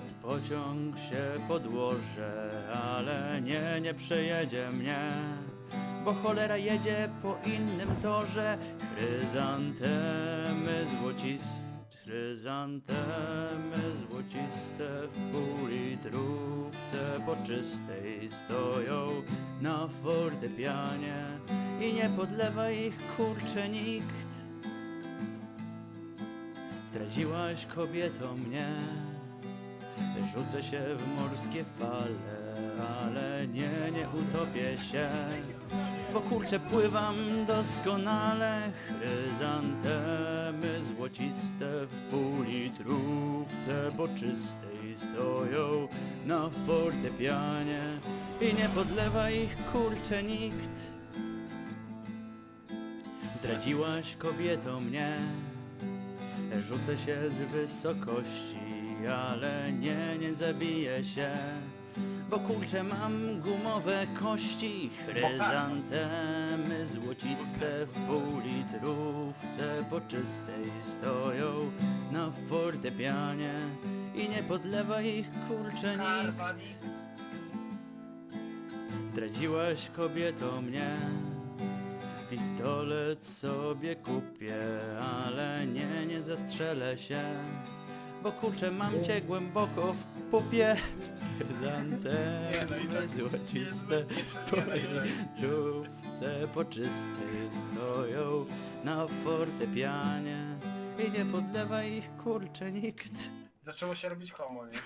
pod pociąg się podłożę, ale nie, nie przejedzie mnie, bo cholera jedzie po innym torze. Chryzantemy złociste, chryzantemy złociste w pół litrówce po czystej stoją na fortepianie i nie podlewa ich kurcze nikt. Zdradziłaś kobieto mnie Rzucę się w morskie fale Ale nie, nie utopię się. Bo kurczę pływam doskonale Chryzantemy złociste w pół litrówce Po czystej stoją na fortepianie I nie podlewa ich kurczę nikt. Zdradziłaś kobieto mnie Rzucę się z wysokości, ale nie, nie zabiję się Bo kurczę mam gumowe kości Chryzantemy złociste w pół litrówce Po czystej stoją na fortepianie I nie podlewa ich kurczę nikt. Zdradziłaś kobieto mnie Pistolet sobie kupię, ale nie, nie zastrzelę się Bo kurczę mam cię głęboko w pupie. Nie, no tak- złociste po no litrówce po czystej stoją na fortepianie. I nie podlewa ich kurczę nikt. Zaczęło się robić homo, nie?